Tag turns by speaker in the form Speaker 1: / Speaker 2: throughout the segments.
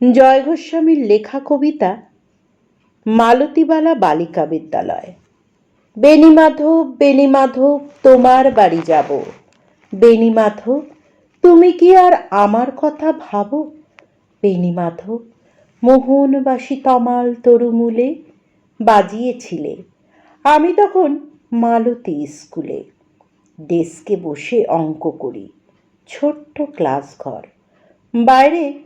Speaker 1: জয় গোস্বামীর লেখা কবিতা, মালতীবালা বালিকা বিদ্যালয়। বেণীমাধব বেণীমাধব তোমার বাড়ি যাব। বেণীমাধব তুমি কি আর আমার কথা ভাবো? বেণীমাধব মোহনবাসী তমাল তরুমূলে বাজিয়েছিলে। আমি তখন মালতী স্কুলে। ডেস্কে বসে অঙ্ক করি। ছোট্ট ক্লাস ঘর বাইরে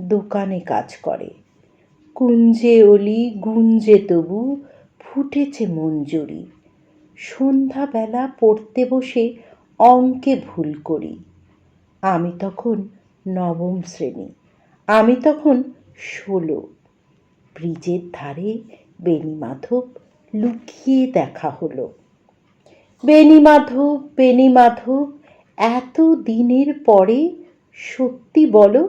Speaker 1: দোকানে কাজ করে। কুঞ্জে অলি, গুঞ্জে তবু ফুটেছে মঞ্জুরি। সন্ধ্যাবেলা পড়তে বসে অঙ্কে ভুল করি। আমি তখন নবম শ্রেণি, আমি তখন ষোলো। ব্রিজের ধারে বেণীমাধব লুকিয়ে দেখা হলো। বেণীমাধব বেণীমাধব এত দিনের পরে সত্যি বলো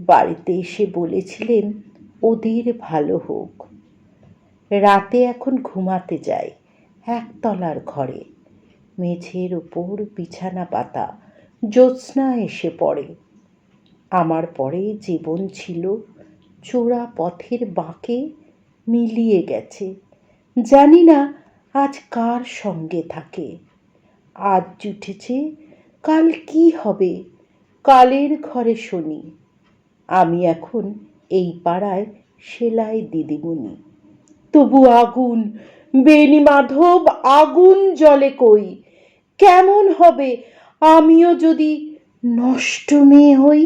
Speaker 1: বাড়িতে এসে বলেছিলেন, ওদের ভালো হোক। রাতে এখন ঘুমাতে যাই একতলার ঘরে। মেঝের ওপর বিছানা পাতা, জ্যোৎস্না এসে পড়ে। আমার পরে জীবন ছিল চোরা পথের বাঁকে মিলিয়ে গেছে। জানি না আজ কার সঙ্গে থাকে। আজ জুটেছে কাল কি হবে? কালের ঘরে শুনি। আমি এখন এই পাড়ায় সেলাই দিদিমণি। তবু আগুন বেনি মাধব, আগুন জলে কই? কেমন হবে? আমিও যদি নষ্ট মেয়ে হই?